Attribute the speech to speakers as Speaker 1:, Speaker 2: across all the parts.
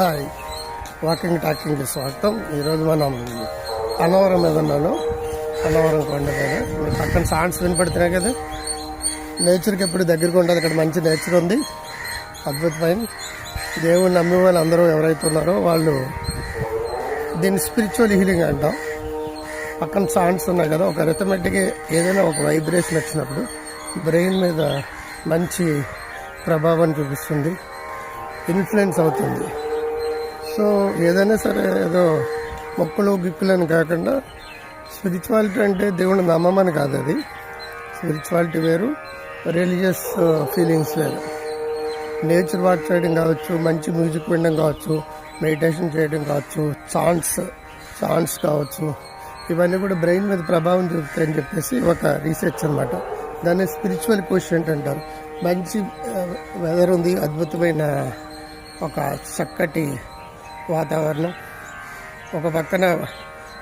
Speaker 1: Hi. Walking టాకింగ్కి స్వాగతం. ఈరోజు మనం అన్నవరం మీద ఉన్నాను. అన్నవరం కొండ మీద పక్కన సాంగ్స్ వినపడుతున్నాయి కదా? నేచర్కి ఎప్పుడు దగ్గరగా ఉంటుంది అక్కడ మంచి నేచర్ ఉంది. అద్భుతమైన. దేవుడిని నమ్మే వాళ్ళు అందరూ ఎవరైతే ఉన్నారో వాళ్ళు దీన్ని స్పిరిచువల్ హీలింగ్ అంటాం. పక్కన సాంగ్స్ ఉన్నాయి కదా? ఒక అరిథమెటిక్ ఏదైనా ఒక వైబ్రేషన్ వచ్చినప్పుడు బ్రెయిన్ మీద మంచి ప్రభావం చూపిస్తుంది. ఇన్ఫ్లుయెన్స్ అవుతుంది. సో ఏదైనా సరే ఏదో మొక్కలు గిక్కులని అని కాకుండా స్పిరిచువాలిటీ అంటే దేవుని నమ్మమని కాదు అది. స్పిరిచువాలిటీ వేరు రిలీజియస్ ఫీలింగ్స్ వేరు. నేచర్ వాక్ చేయడం కావచ్చు మంచి మ్యూజిక్ వినడం కావచ్చు మెడిటేషన్ చేయడం కావచ్చు ఛాన్స్ ఛాన్స్ కావచ్చు. ఇవన్నీ కూడా బ్రెయిన్ మీద ప్రభావం చూపుతాయని చెప్పేసి ఒక రీసెర్చ్ అనమాట దాన్ని స్పిరిచువల్ క్వశ్చన్ అంటారు. మంచి వెదర్ ఉంది అద్భుతమైన ఒక చక్కటి వాతావరణం. ఒక పక్కన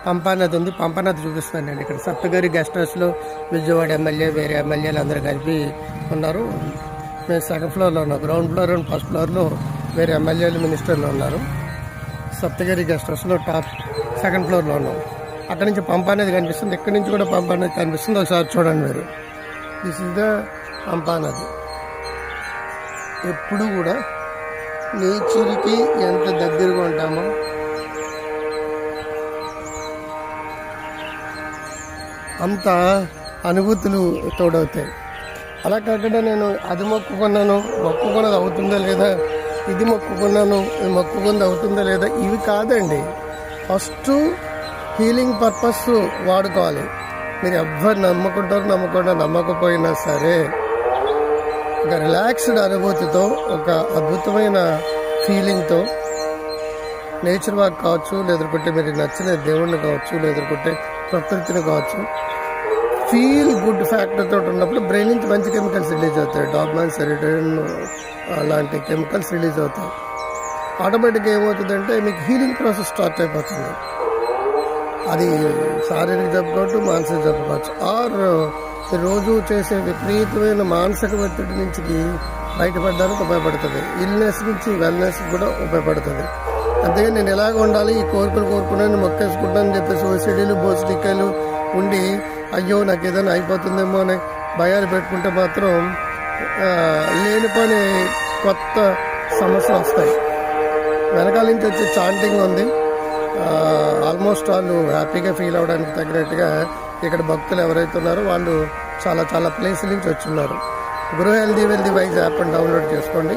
Speaker 1: పంపానది ఉంది. పంపానది చూపిస్తాను నేను ఇక్కడ. సప్తగిరి గెస్ట్ హౌస్లో విజయవాడ ఎమ్మెల్యే వేరే ఎమ్మెల్యేలు అందరూ కలిపి ఉన్నారు. మేము సెకండ్ ఫ్లోర్లో ఉన్నాం. గ్రౌండ్ ఫ్లోర్ అండ్ ఫస్ట్ ఫ్లోర్లో వేరే ఎమ్మెల్యేలు మినిస్టర్లు ఉన్నారు. సప్తగిరి గెస్ట్ హౌస్లో టాప్ సెకండ్ ఫ్లోర్లో ఉన్నాం. అక్కడ నుంచి పంప అనేది కనిపిస్తుంది. ఇక్కడ నుంచి కూడా పంప అనేది కనిపిస్తుంది. ఒకసారి చూడండి మీరు. దిస్ ఇస్ ద పంపా నది. ఎప్పుడు కూడా నేచర్కి ఎంత దగ్గరగా ఉంటామో. అంత అనుభూతులు తోడవుతాయి. అలా కాకుండా నేను అది మొక్కుకున్నాను మొక్కుకున్నది అవుతుందా లేదా? ఇది మొక్కుకున్నాను ఇది మొక్కుకున్నది అవుతుందా లేదా? ఇవి కాదండి. ఫస్ట్ హీలింగ్ పర్పస్ వాడుకోవాలి. మీరు ఎవ్వరు నమ్ముకుంటారు నమ్మకుండా నమ్మకపోయినా సరే ఒక రిలాక్స్డ్ అనుభూతితో ఒక అద్భుతమైన ఫీలింగ్తో నేచర్ వాక్ కావచ్చు లేదంటే మీరు నచ్చిన దేవుణ్ణి కావచ్చు లేదంటే ప్రకృతిని కావచ్చు ఫీల్ గుడ్ ఫ్యాక్టర్తో ఉన్నప్పుడు బ్రెయిన్ నుంచి మంచి కెమికల్స్ రిలీజ్ అవుతాయి. డాగ్మాన్ సెరిటన్ అలాంటి కెమికల్స్ రిలీజ్ అవుతాయి. ఆటోమేటిక్గా ఏమవుతుందంటే మీకు హీలింగ్ ప్రాసెస్ స్టార్ట్ అయిపోతుంది. అది శారీరక జబ్బు కావచ్చు మానసిక జబ్బు కావచ్చు ఆర్ రోజు చేసే విపరీతమైన మానసిక ఒత్తిడి నుంచి బయటపడడానికి ఉపయోగపడుతుంది. ఇల్నెస్ నుంచి వెల్నెస్ కూడా ఉపయోగపడుతుంది. అంతేగా నేను ఎలాగ ఉండాలి? ఈ కోరికలు కోరుకున్నాను మొక్కేసుకుంటానని అని చెప్పేసి ఓసిడీలు బోసిడికాయలు ఉండి అయ్యో నాకు ఏదైనా అయిపోతుందేమో అని భయాలు పెట్టుకుంటే మాత్రం లేని లేనిపోని కొత్త సమస్యలు వస్తాయి. వెనకాల నుంచి వచ్చే చాంటింగ్ ఉంది. ఆల్మోస్ట్ వాళ్ళు హ్యాపీగా ఫీల్ అవ్వడానికి తగినట్టుగా ఇక్కడ భక్తులు ఎవరైతే ఉన్నారో వాళ్ళు చాలా చాలా ప్లేస్ నుంచి వచ్చున్నారు. గృహ హెల్దీ వెల్దీ వైజ్ యాప్ని డౌన్లోడ్ చేసుకోండి.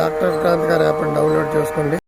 Speaker 1: డాక్టర్ క్రాంత్ గారి యాప్ని డౌన్లోడ్ చేసుకోండి.